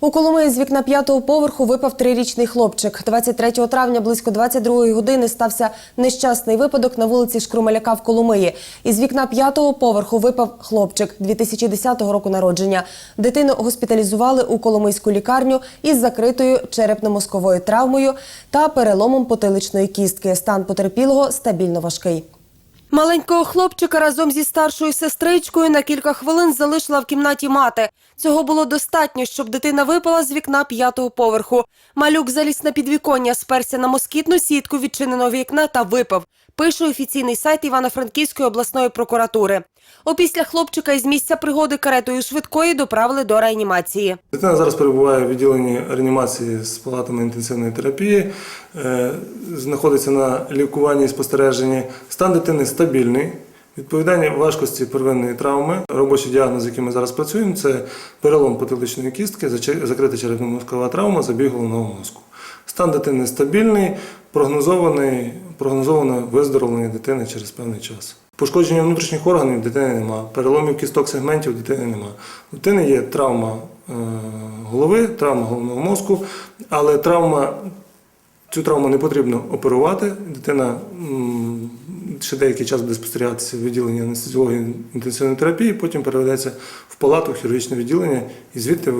У Коломиї з вікна п'ятого поверху випав трирічний хлопчик. 23 травня близько 22 години стався нещасний випадок на вулиці Шкрумаляка в Коломиї. Із вікна п'ятого поверху випав хлопчик 2010 року народження. Дитину госпіталізували у Коломийську лікарню із закритою черепно-мозковою травмою та переломом потиличної кістки. Стан потерпілого стабільно важкий. Маленького хлопчика разом зі старшою сестричкою на кілька хвилин залишила в кімнаті мати. Цього було достатньо, щоб дитина випала з вікна п'ятого поверху. Малюк заліз на підвіконня, сперся на москітну сітку відчиненого вікна та випав. Пише офіційний сайт Івано-Франківської обласної прокуратури. Опісля хлопчика із місця пригоди каретою швидкої доправили до реанімації. Дитина зараз перебуває в відділенні реанімації з палатами інтенсивної терапії, е, знаходиться на лікуванні і спостереженні. Стан дитини стабільний. Відповідання важкості первинної травми. Робочий діагноз, з яким ми зараз працюємо, це перелом потиличної кістки, закрита черепно-мозкова травма, забіг головного мозку. Стан дитини стабільний, прогнозований, прогнозоване виздоровлення дитини через певний час. Пошкодження внутрішніх органів дитини немає, переломів кісток сегментів дитини немає. У дитини є травма е, голови, травма головного мозку, але травма, цю травму не потрібно оперувати. Дитина ще деякий час буде спостерігатися в відділенні анестезіології інтенсивної терапії, потім переведеться в палату, в хірургічне відділення і звідти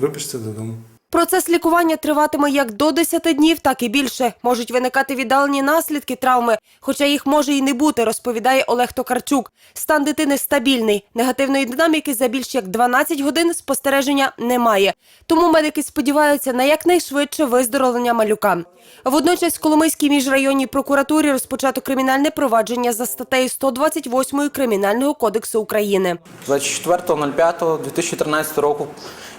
випишеться додому. Процес лікування триватиме як до 10 днів, так і більше. Можуть виникати віддалені наслідки травми, хоча їх може і не бути, розповідає Олег Токарчук. Стан дитини стабільний. Негативної динаміки за більш як 12 годин спостереження немає. Тому медики сподіваються на якнайшвидше виздоровлення малюка. Водночас в Коломийській міжрайонній прокуратурі розпочато кримінальне провадження за статтею 128 Кримінального кодексу України. 24.05.2013 року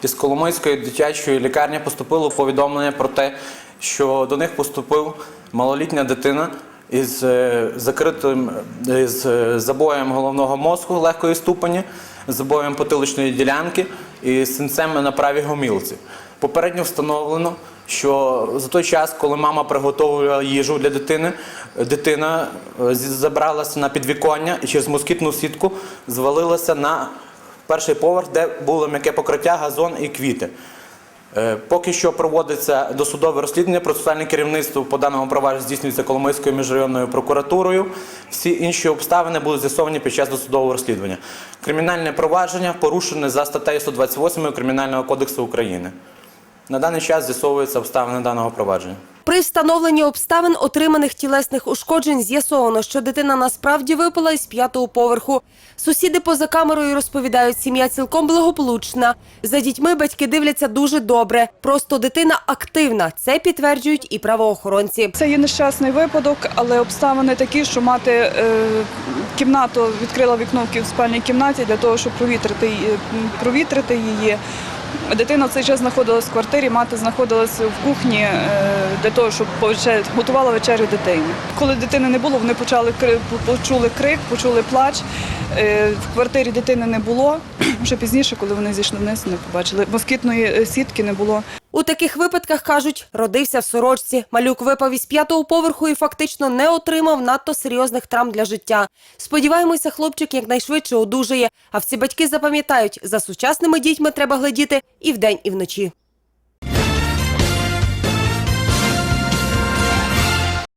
із Коломийської дитячої лікарні поступило повідомлення про те, що до них поступив малолітня дитина із е, закритим із е, забоєм головного мозку легкої ступені, забоєм потиличної ділянки і синцем на правій гомілці. Попередньо встановлено, що за той час, коли мама приготовувала їжу для дитини, дитина е, забралася на підвіконня і через москітну сітку звалилася на перший поверх, де було м'яке покриття, газон і квіти. Е, Поки що проводиться досудове розслідування. Процесуальне керівництво по даному провадженню здійснюється Коломийською міжрайонною прокуратурою. Всі інші обставини будуть з'ясовані під час досудового розслідування. Кримінальне провадження порушене за статтею 128 Кримінального кодексу України. На даний час з'ясовуються обставини даного провадження. При встановленні обставин отриманих тілесних ушкоджень з'ясовано, що дитина насправді випала із п'ятого поверху. Сусіди поза камерою розповідають, сім'я цілком благополучна. За дітьми батьки дивляться дуже добре. Просто дитина активна. Це підтверджують і правоохоронці. Це є нещасний випадок, але обставини такі, що мати е, кімнату відкрила вікно в спальній кімнаті для того, щоб провітрити, провітрити її. Дитина в цей час знаходилась в квартирі, мати знаходилася в кухні е, для того, щоб готувала вечерю дитині. Коли дитини не було, вони почали почули крик, почули плач. Е, В квартирі дитини не було. Вже пізніше, коли вони зійшли вниз, не побачили. Москітної е, сітки не було. У таких випадках кажуть, родився в сорочці. Малюк випав із п'ятого поверху і фактично не отримав надто серйозних травм для життя. Сподіваємося, хлопчик якнайшвидше одужає. А всі батьки запам'ятають, за сучасними дітьми треба глядіти і вдень, і вночі.